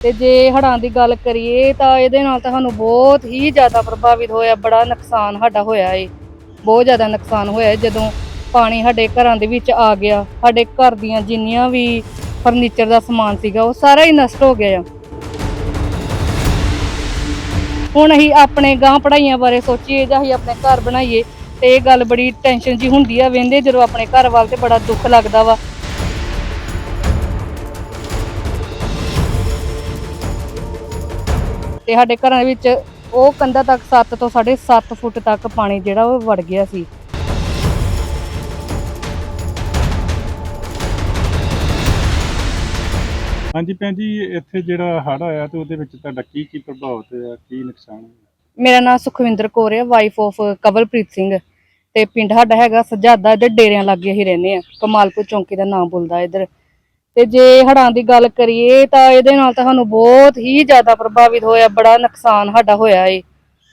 ਤੇ ਜੇ ਹੜ੍ਹਾਂ ਦੀ ਗੱਲ ਕਰੀਏ ਤਾਂ ਇਹਦੇ ਨਾਲ ਤਾਂ ਸਾਨੂੰ ਬਹੁਤ ਹੀ ਜ਼ਿਆਦਾ ਪ੍ਰਭਾਵਿਤ ਹੋਇਆ, ਬੜਾ ਨੁਕਸਾਨ ਸਾਡਾ ਹੋਇਆ ਏ। ਬਹੁਤ ਜ਼ਿਆਦਾ ਨੁਕਸਾਨ ਹੋਇਆ ਜਦੋਂ ਪਾਣੀ ਸਾਡੇ ਘਰਾਂ ਦੇ ਵਿੱਚ ਆ ਗਿਆ। ਸਾਡੇ ਘਰ ਦੀਆਂ ਜਿੰਨੀਆਂ ਵੀ ਫਰਨੀਚਰ ਦਾ ਸਮਾਨ ਸੀਗਾ, ਉਹ ਸਾਰਾ ਹੀ ਨਸ਼ਟ ਹੋ ਗਿਆ ਆ। ਹੁਣ ਅਸੀਂ ਆਪਣੇ ਗਾਂ ਪੜਾਈਆਂ ਬਾਰੇ ਸੋਚੀਏ ਜਾਂ ਅਸੀਂ ਆਪਣੇ ਘਰ ਬਣਾਈਏ, ਤੇ ਇਹ ਗੱਲ ਬੜੀ ਟੈਨਸ਼ਨ ਜੀ ਹੁੰਦੀ ਆ, ਵੇਂਦੇ ਜਦੋਂ ਆਪਣੇ ਘਰ ਵੱਲ ਤੇ ਬੜਾ ਦੁੱਖ ਲੱਗਦਾ ਵਾ। ਤੇ ਸਾਡੇ ਘਰਾਂ ਦੇ ਵਿੱਚ ਉਹ ਕੰਧਾਂ ਤੱਕ 7 ਤੋਂ 7.5 ਫੁੱਟ ਤੱਕ ਪਾਣੀ ਜਿਹੜਾ ਉਹ ਵੜ ਗਿਆ ਸੀ। ਹਾਂਜੀ ਭੈਣ ਜੀ ਇੱਥੇ ਜਿਹੜਾ ਹੜ੍ਹ ਆਇਆ ਤੇ ਉਹਦੇ ਵਿੱਚ ਤੁਹਾਡਾ ਕੀ ਕੀ ਪ੍ਰਭਾਵ ਤੇ ਕੀ ਨੁਕਸਾਨ ਮੇਰਾ ਨਾਮ ਸੁਖਵਿੰਦਰ ਕੌਰ ਹੈ ਵਾਈਫ ਆਫ ਕਵਲਪ੍ਰੀਤ ਸਿੰਘ ਤੇ ਪਿੰਡ ਸਾਡਾ ਹੈਗਾ ਸਜਾਦਾ ਇੱਧਰ ਡੇਰਿਆਂ ਲਾਗੇ ਹੀ ਰਹਿੰਦੇ ਆ ਕਮਾਲਪੁਰ ਚੌਂਕੀ ਦਾ ਨਾਮ ਬੋਲਦਾ ਇੱਧਰ। ਤੇ ਜੇ ਹੜਾਂ ਦੀ ਗੱਲ ਕਰੀਏ ਤਾਂ ਇਹਦੇ ਨਾਲ ਤਾਂ ਸਾਨੂੰ ਬਹੁਤ ਹੀ ਜ਼ਿਆਦਾ ਪ੍ਰਭਾਵਿਤ ਹੋਇਆ, ਬੜਾ ਨੁਕਸਾਨ ਸਾਡਾ ਹੋਇਆ ਏ।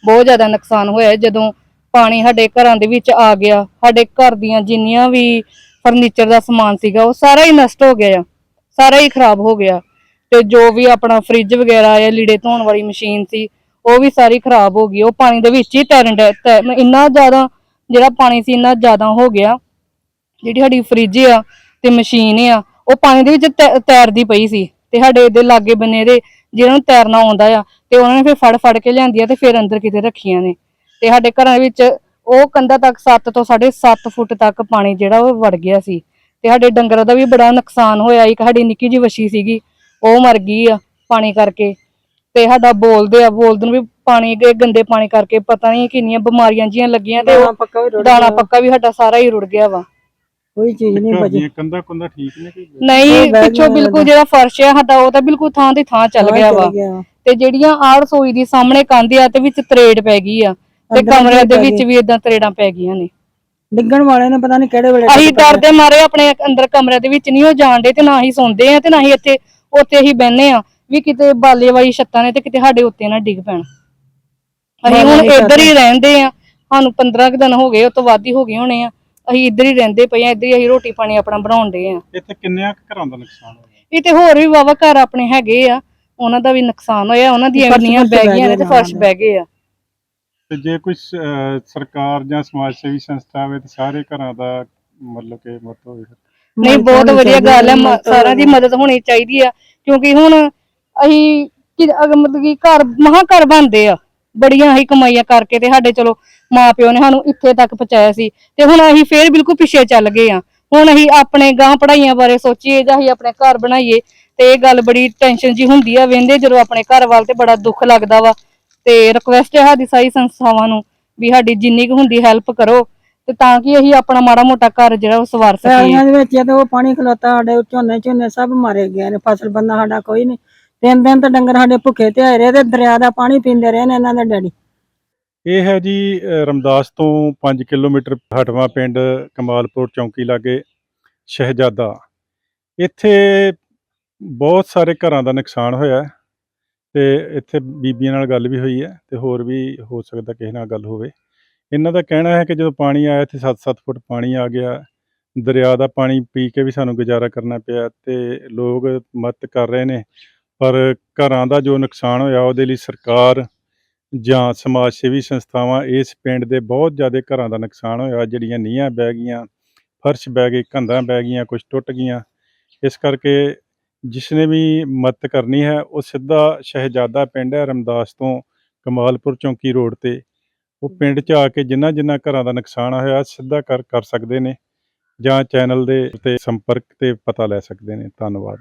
ਬਹੁਤ ਜ਼ਿਆਦਾ ਨੁਕਸਾਨ ਹੋਇਆ ਜਦੋਂ ਪਾਣੀ ਸਾਡੇ ਘਰਾਂ ਦੇ ਵਿੱਚ ਆ ਗਿਆ। ਸਾਡੇ ਘਰ ਦੀਆਂ ਜਿੰਨੀਆਂ ਵੀ ਫਰਨੀਚਰ ਦਾ ਸਮਾਨ ਸੀਗਾ, ਉਹ ਸਾਰਾ ਹੀ ਨਸ਼ਟ ਹੋ ਗਿਆ ਸਾਰਾ ਹੀ ਖਰਾਬ ਹੋ ਗਿਆ। ਤੇ ਜੋ ਵੀ ਆਪਣਾ ਫ੍ਰਿਜ ਵਗੈਰਾ ਜਾਂ ਲੀੜੇ ਧੋਣ ਵਾਲੀ ਮਸ਼ੀਨ ਸੀ, ਉਹ ਵੀ ਸਾਰੀ ਖਰਾਬ ਹੋ ਗਈ। ਉਹ ਪਾਣੀ ਦੇ ਵਿੱਚ ਹੀ ਤੈਰਨ ਇੰਨਾ ਜ਼ਿਆਦਾ ਜਿਹੜਾ ਪਾਣੀ ਸੀ, ਇੰਨਾ ਜ਼ਿਆਦਾ ਹੋ ਗਿਆ। ਜਿਹੜੀ ਸਾਡੀ ਫ੍ਰਿਜ ਆ ਤੇ ਮਸ਼ੀਨ ਆ ਉਹ ਪਾਣੀ ਦੇ ਵਿੱਚ ਤੈ- ਤੈਰਦੀ ਪਈ ਸੀ ਤੇ ਸਾਡੇ ਇਹਦੇ ਲਾਗੇ ਬੰਨੇ ਦੇ ਜਿਹਨਾਂ ਨੂੰ ਤੈਰਨਾ ਆਉਂਦਾ ਆ ਤੇ ਉਹਨਾਂ ਨੇ ਫਿਰ ਫੜ ਫੜ ਕੇ ਲਿਆਂਦੀਆਂ ਤੇ ਫਿਰ ਅੰਦਰ ਕਿਤੇ ਰੱਖੀਆਂ ਨੇ। ਤੇ ਸਾਡੇ ਘਰਾਂ ਦੇ ਵਿੱਚ ਉਹ ਕੰਧਾਂ ਤੱਕ 7 ਤੋਂ 7.5 ਫੁੱਟ ਤੱਕ ਪਾਣੀ ਜਿਹੜਾ ਉਹ ਵੜ ਗਿਆ ਸੀ। ਤੇ ਸਾਡੇ ਡੰਗਰਾਂ ਦਾ ਵੀ ਬੜਾ ਨੁਕਸਾਨ ਹੋਇਆ। ਇੱਕ ਸਾਡੀ ਨਿੱਕੀ ਜਿਹੀ ਵੱਛੀ ਸੀਗੀ ਉਹ ਮਰ ਗਈ ਆ ਪਾਣੀ ਕਰਕੇ। ਤੇ ਸਾਡਾ ਬੋਲਦੇ ਆ ਬੋਲਦੇ ਨੂੰ ਵੀ ਪਾਣੀ ਦੇ ਗੰਦੇ ਪਾਣੀ ਕਰਕੇ ਪਤਾ ਨਹੀਂ ਕਿੰਨੀਆਂ ਬਿਮਾਰੀਆਂ ਜੀਆਂ ਲੱਗੀਆਂ ਤੇ ਉਹ ਦਾਣਾ ਪੱਕਾ ਵੀ ਸਾਡਾ ਸਾਰਾ ਹੀ ਰੁੜ ਗਿਆ ਵਾ। ਕੋਈ ਚੀਜ਼ ਨਹੀਂ ਬਚੀ ਦੀਆਂ ਕੰਧਾਂ ਕੁੰਧਾਂ ਠੀਕ ਨੇ ਕਿ ਨਹੀਂ? ਉਹ ਪਿੱਛੋਂ ਬਿਲਕੁਲ ਜਿਹੜਾ ਫਰਸ਼ ਆ ਸਾਡਾ ਉਹ ਤਾਂ ਬਿਲਕੁਲ ਥਾਂ ਦੀ ਥਾਂ ਚੱਲ ਗਿਆ ਵਾ। ਤੇ ਜਿਹੜੀਆਂ ਆਹ ਰਸੋਈ ਦੀ ਸਾਹਮਣੇ ਕੰਧ ਆ ਤੇ ਵਿੱਚ ਤਰੇੜ ਪੈ ਗਈ ਆ। ਤੇ ਅੰਦਰ ਕਮਰਿਆਂ ਦੇ ਵਿੱਚ। ਵੀ ਇਦਾਂ ਤਰੇੜਾਂ ਪੈ ਗਈਆਂ ਨੇ। ਡਿੱਗਣ ਵਾਲੇ ਨੇ ਪਤਾ ਨਹੀਂ ਕਿਹੜੇ ਵੇਲੇ ਅਸੀਂ। ਡਰਦੇ ਮਾਰੇ ਆਪਣੇ ਅੰਦਰ ਕਮਰਿਆਂ ਦੇ ਵਿੱਚ ਨਹੀਂ ਉਹ ਜਾਣਦੇ ਤੇ ਨਾ ਹੀ ਸੌਂਦੇ ਆ ਤੇ ਨਾ ਹੀ ਇੱਥੇ ਉੱਥੇ ਹੀ ਬਹਿੰਦੇ ਆ। ਵੀ ਕਿਤੇ ਬਾਲੇ ਵਾਲੀ ਛੱਤਾਂ ਨੇ ਤੇ ਕਿਤੇ ਸਾਡੇ ਉੱਤੇ ਨਾ ਡਿੱਗ ਪੈਣ। ਅਸੀਂ ਹੁਣ ਇੱਧਰ ਹੀ ਰਹਿੰਦੇ ਆ। ਸਾਨੂੰ 15 ਕੁ ਦਿਨ ਹੋ ਗਏ ਉਸ ਤੋਂ ਵੱਧ ਹੀ ਹੋ ਗਏ ਹੋਣੇ ਆ। ਅਸੀਂ ਇੱਧਰ ਹੀ ਰਹਿੰਦੇ ਪਏ ਆ ਇੱਧਰ ਹੀ ਅਸੀਂ ਰੋਟੀ ਪਾਣੀ ਆਪਣਾ ਬਣਾਉਂਦੇ ਆ ਇੱਥੇ ਕਿੰਨਿਆਂ ਕੁ ਘਰਾਂ ਦਾ ਨੁਕਸਾਨ ਹੋਇਆ? ਇਹ ਤੇ ਹੋਰ ਵੀ ਵਾਵਾ ਘਰ ਆਪਣੇ ਹੈਗੇ ਆ ਉਹਨਾਂ ਦਾ ਵੀ ਨੁਕਸਾਨ ਹੋਇਆ ਉਹਨਾਂ ਦੀਆਂ ਫਰਸ਼ ਇੰਨੀਆਂ ਫੁਰਸ਼ ਬਹਿ ਬਹਿ ਗਈਆਂ ਨੇ ਤੇ ਗਏ ਫਰਸ਼ ਨਾਲ। ਬਹਿ ਗਏ ਆ। ਤੇ ਜੇ ਕੋਈ ਸ- ਅਹ ਸਰਕਾਰ ਜਾਂ ਸਮਾਜ ਸੇਵੀ ਸੰਸਥਾ ਹੋਵੇ ਤੇ ਸਾਰੇ ਘਰਾਂ ਦਾ ਮਤਲਬ ਕਿ ਮਤ ਹੋਵੇ ਨਹੀਂ ਬਹੁਤ ਵਧੀਆ ਗੱਲ ਹੈ ਮ- ਸਾਰਿਆਂ ਦੀ ਮਦਦ ਹੋਣੀ ਚਾਹੀਦੀ ਆ ਕਿਉਂਕਿ ਹੁਣ ਅਸੀਂ ਕਿ ਅਗਰ ਮਤਲਬ ਕਿ ਘਰ ਮਹਾ ਘਰ ਬਣਦੇ ਆ। ਬੜੀਆਂ ਹੀ ਕਮਾਈਆਂ ਕਰਕੇ ਤੇ ਸਾਡੇ ਚਲੋ ਮਾਪਿਓ ਨੇ ਸਾਨੂੰ ਇੱਥੇ ਤੱਕ ਪਹੁੰਚਾਇਆ ਸੀ। ਤੇ ਹੁਣ ਅਸੀਂ ਫੇਰ ਬਿਲਕੁਲ ਪਿੱਛੇ ਚੱਲ ਗਏ ਆ ਹੁਣ ਅਸੀਂ ਆਪਣੇ ਗਾਂ ਪੜਾਈਆਂ ਬਾਰੇ ਸੋਚੀਏ ਜਾਂ ਅਸੀਂ ਆਪਣੇ ਘਰ ਬਣਾਈਏ ਤੇ ਇਹ ਗੱਲ ਬੜੀ ਟੈਨਸ਼ਨ ਜੀ ਹੁੰਦੀ ਆ, ਵੇਂਦੇ ਜਦੋਂ ਆਪਣੇ ਘਰ ਵੱਲ ਤੇ ਬੜਾ ਦੁੱਖ ਲੱਗਦਾ ਵਾ। ਤੇ ਰਿਕੁਐਸਟ ਹੈ ਸਾਡੀ ਸਾਰੀ ਸੰਸਥਾਵਾਂ ਨੂੰ ਵੀ ਸਾਡੀ ਜਿੰਨੀ ਕੁ ਹੁੰਦੀ ਹੈਲਪ ਕਰੋ ਤੇ ਤਾਂ ਕਿ ਅਸੀਂ ਆਪਣਾ ਮਾੜਾ ਮੋਟਾ ਘਰ ਜਿਹੜਾ ਉਹ ਸਵਾਰ ਸਕੀਏ। ਪੈਲੀਆਂ ਦੇ ਵਿੱਚ ਤੇ ਉਹ ਪਾਣੀ ਖਲੋਤਾ ਸਾਡੇ ਝੋਨੇ ਝੋਨੇ ਸਭ ਮਾਰੇ ਗਏ ਨੇ, ਫਸਲ ਬੰਦਾ ਸਾਡਾ ਕੋਈ ਨਹੀਂ। ਤਿੰਨ ਦਿਨ ਤਾਂ ਡੰਗਰ ਸਾਡੇ ਭੁੱਖੇ ਤੇ ਆਏ ਰਹੇ ਤੇ ਦਰਿਆ ਦਾ ਪਾਣੀ ਪੀਂਦੇ ਰਹੇ ਨੇ ਇਹਨਾਂ ਦੇ ਡੈਡੀ। ਇਹ ਹੈ ਜੀ, ਅਹ, ਰਮਦਾਸ ਤੋਂ 5 ਕਿਲੋਮੀਟਰ ਹਟਵਾ ਪਿੰਡ ਕਮਾਲਪੁਰ ਚੌਂਕੀ ਲਾਗੇ ਸ਼ਹਿਜ਼ਾਦਾ। ਇੱਥੇ ਬਹੁਤ ਸਾਰੇ ਘਰਾਂ ਦਾ ਨੁਕਸਾਨ ਹੋਇਆ ਹੈ ਤੇ ਇੱਥੇ ਬੀਬੀਆਂ ਨਾਲ ਗੱਲ ਵੀ ਹੋਈ ਹੈ ਤੇ ਹੋਰ ਵੀ ਹੋ ਸਕਦਾ ਕਿਸੇ ਨਾਲ ਗੱਲ ਹੋਵੇ। ਇਹਨਾਂ ਦਾ ਕਹਿਣਾ ਹੈ ਕਿ ਜਦੋਂ ਪਾਣੀ ਆਇਆ ਇੱਥੇ 7-7 ਫੁੱਟ ਪਾਣੀ ਆ ਗਿਆ, ਦਰਿਆ ਦਾ ਪਾਣੀ ਪੀ ਕੇ ਵੀ ਸਾਨੂੰ ਗੁਜ਼ਾਰਾ ਕਰਨਾ ਪਿਆ ਤੇ ਲੋਕ ਮਦਦ ਕਰ ਰਹੇ ਨੇ। ਪਰ ਘਰਾਂ ਦਾ ਜੋ ਨੁਕਸਾਨ ਹੋਇਆ ਉਹਦੇ ਲਈ ਸਰਕਾਰ ਜਾਂ ਸਮਾਜ ਸੇਵੀ ਸੰਸਥਾਵਾਂ ਇਸ ਪਿੰਡ ਦੇ ਬਹੁਤ ਜ਼ਿਆਦਾ ਘਰਾਂ ਦਾ ਨੁਕਸਾਨ ਹੋਇਆ ਜਿਹੜੀਆਂ ਨੀਹਾਂ ਬਹਿ ਗਈਆਂ ਫਰਸ਼ ਬਹਿ ਗਏ ਕੰਧਾਂ ਬਹਿ ਗਈਆਂ ਕੁਝ ਟੁੱਟ ਗਈਆਂ। ਇਸ ਕਰਕੇ ਜਿਸ ਨੇ ਵੀ ਮਦਦ ਕਰਨੀ ਹੈ ਉਹ ਸਿੱਧਾ ਸ਼ਹਿਜ਼ਾਦਾ ਪਿੰਡ ਹੈ ਰਮਦਾਸ ਤੋਂ ਕਮਾਲਪੁਰ ਚੌਂਕੀ ਰੋਡ ਤੇ। ਉਹ ਪਿੰਡ 'ਚ ਆ ਕੇ ਜਿੰਨਾ ਜਿੰਨਾ ਘਰਾਂ ਦਾ ਨੁਕਸਾਨ ਹੋਇਆ ਸਿੱਧਾ ਕਰ ਕਰ ਸਕਦੇ ਨੇ ਜਾਂ ਚੈਨਲ ਦੇ ਉੱਤੇ ਸੰਪਰਕ ਤੇ ਪਤਾ ਲੈ ਸਕਦੇ ਨੇ। ਧੰਨਵਾਦ।